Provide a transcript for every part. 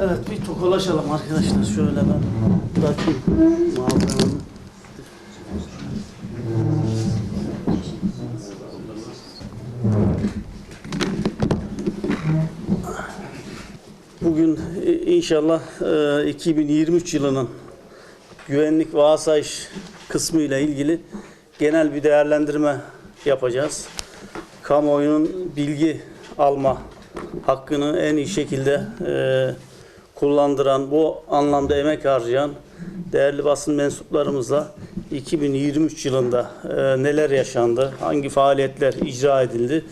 Evet bir tokalaşalım arkadaşlar. Şöyle ben bırakayım malzememi. Bugün e, inşallah e, 2023 yılının güvenlik ve asayiş kısmı ile ilgili genel bir değerlendirme yapacağız. Kamuoyunun bilgi alma hakkını en iyi şekilde e, kullandıran, bu anlamda emek harcayan değerli basın mensuplarımızla 2023 yılında e, neler yaşandı, hangi faaliyetler icra edildi,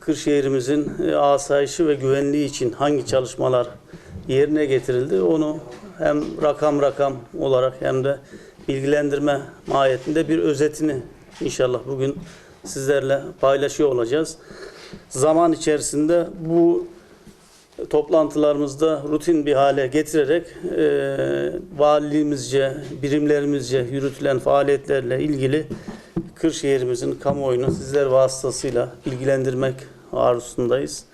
Kırşehir'imizin e, asayişi ve güvenliği için hangi çalışmalar yerine getirildi onu hem rakam rakam olarak hem de bilgilendirme mahiyetinde bir özetini inşallah bugün sizlerle paylaşıyor olacağız. Zaman içerisinde bu toplantılarımızda rutin bir hale getirerek e, valiliğimizce, birimlerimizce yürütülen faaliyetlerle ilgili Kırşehir'imizin kamuoyunu sizler vasıtasıyla bilgilendirmek arzusundayız.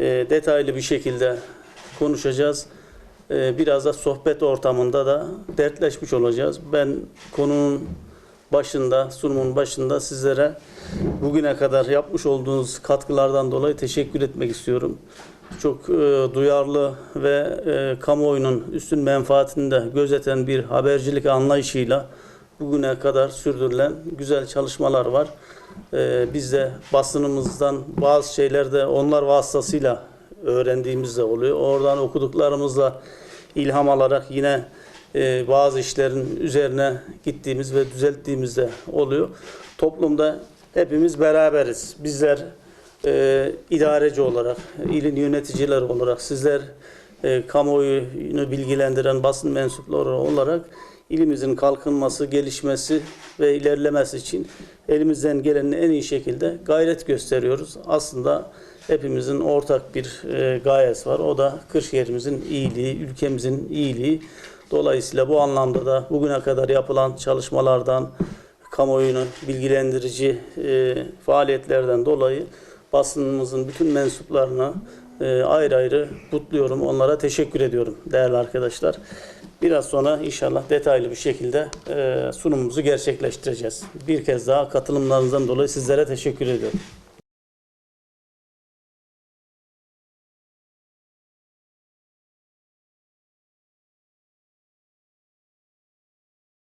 E, detaylı bir şekilde konuşacağız. E, biraz da sohbet ortamında da dertleşmiş olacağız. Ben konunun başında, sunumun başında sizlere bugüne kadar yapmış olduğunuz katkılardan dolayı teşekkür etmek istiyorum. Çok e, duyarlı ve e, kamuoyunun üstün menfaatini de gözeten bir habercilik anlayışıyla bugüne kadar sürdürülen güzel çalışmalar var. E, biz de basınımızdan bazı şeyler de onlar vasıtasıyla öğrendiğimiz de oluyor. Oradan okuduklarımızla ilham alarak yine e, bazı işlerin üzerine gittiğimiz ve düzelttiğimiz de oluyor. Toplumda hepimiz beraberiz. Bizler e, idareci olarak, ilin yöneticileri olarak, sizler e, kamuoyunu bilgilendiren basın mensupları olarak ilimizin kalkınması, gelişmesi ve ilerlemesi için elimizden gelenin en iyi şekilde gayret gösteriyoruz. Aslında hepimizin ortak bir e, gayesi var. O da Kırşehir'imizin iyiliği, ülkemizin iyiliği. Dolayısıyla bu anlamda da bugüne kadar yapılan çalışmalardan, kamuoyunu bilgilendirici e, faaliyetlerden dolayı basınımızın bütün mensuplarına e, ayrı ayrı kutluyorum. Onlara teşekkür ediyorum değerli arkadaşlar. Biraz sonra inşallah detaylı bir şekilde e, sunumumuzu gerçekleştireceğiz. Bir kez daha katılımlarınızdan dolayı sizlere teşekkür ediyorum.